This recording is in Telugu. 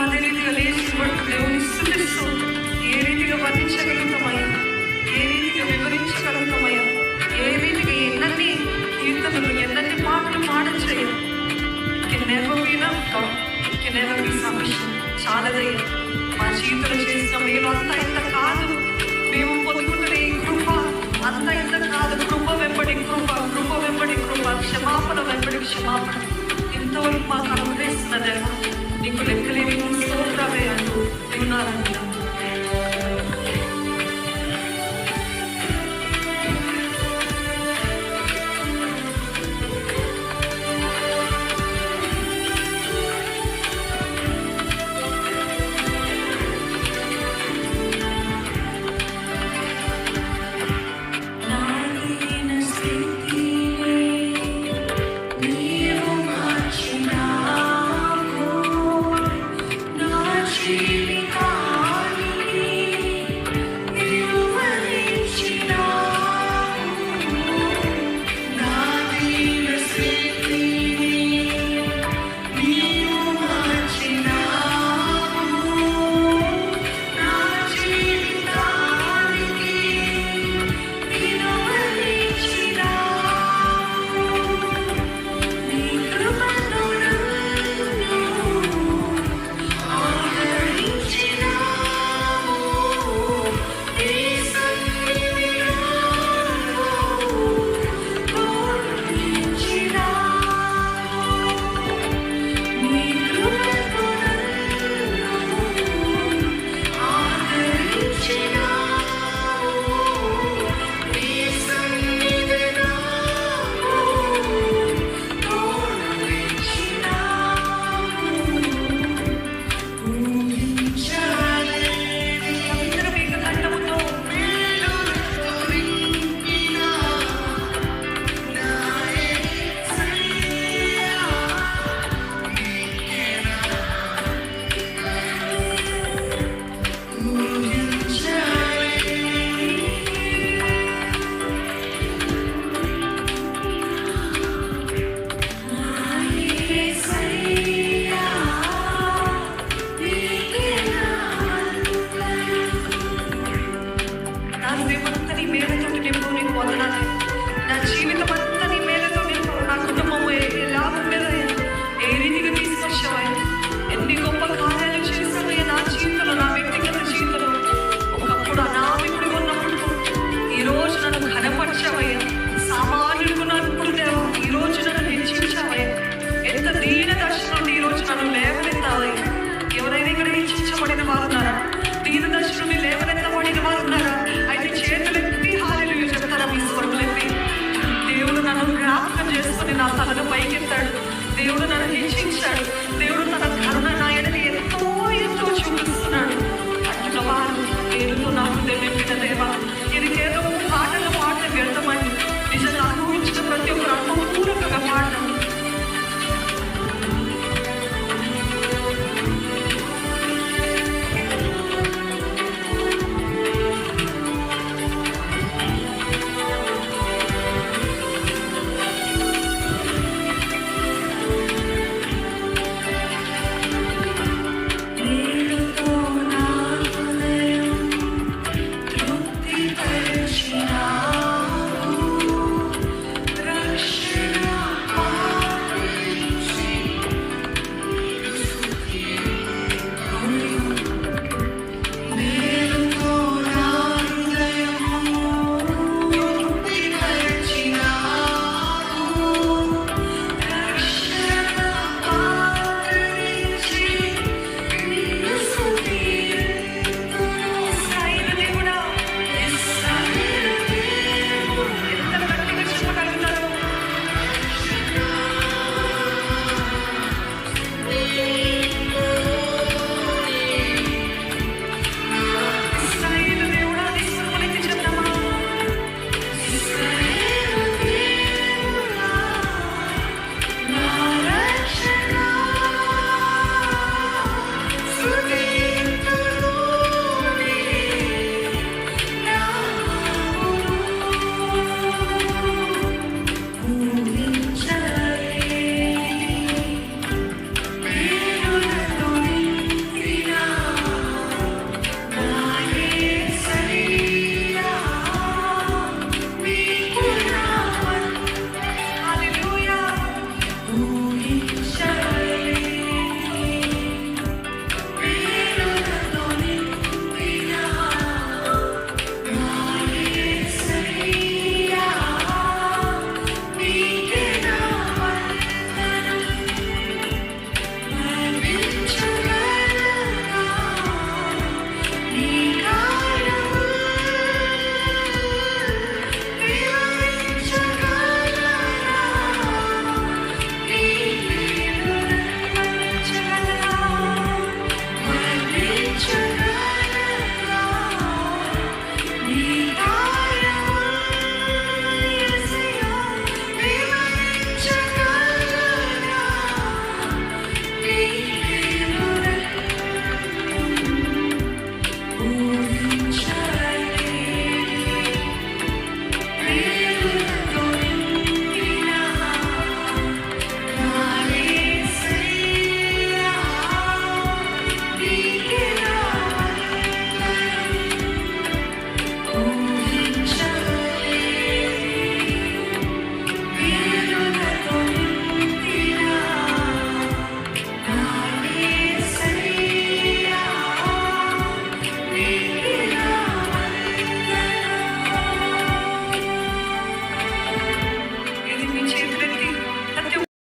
అందరం అదే రీతిగా లేచి పట్టు దేవుని స్థుతిస్తూ ఏ రీతిగా వర్ణించగలుగుతామయ్యా? ఏ రీతిగా వివరించగలుగుతామయ్యా? ఏ రీతిగా ఎన్నన్ని కీర్తనలు ఎన్నన్ని పాటలు పాడచ్చయ్యా can never be enough can never be sufficient చాలదయ్యా. మా జీవితంలో చేసిన మేలు అంతా ఇంత కాదు. మేము పొందుకుంటున్న ఈ కృప. అంత ఇంత కాదు. కృప వెంబడి కృప కృప వెంబడి కృప క్షమాపణ వెంబడి క్షమాపణ. ఇంతవరకు మాకు అనుగ్రహిస్తున్న దేవా నీకు లెక్కలేని స్తోత్రమే అంటూ ఉన్నారని see.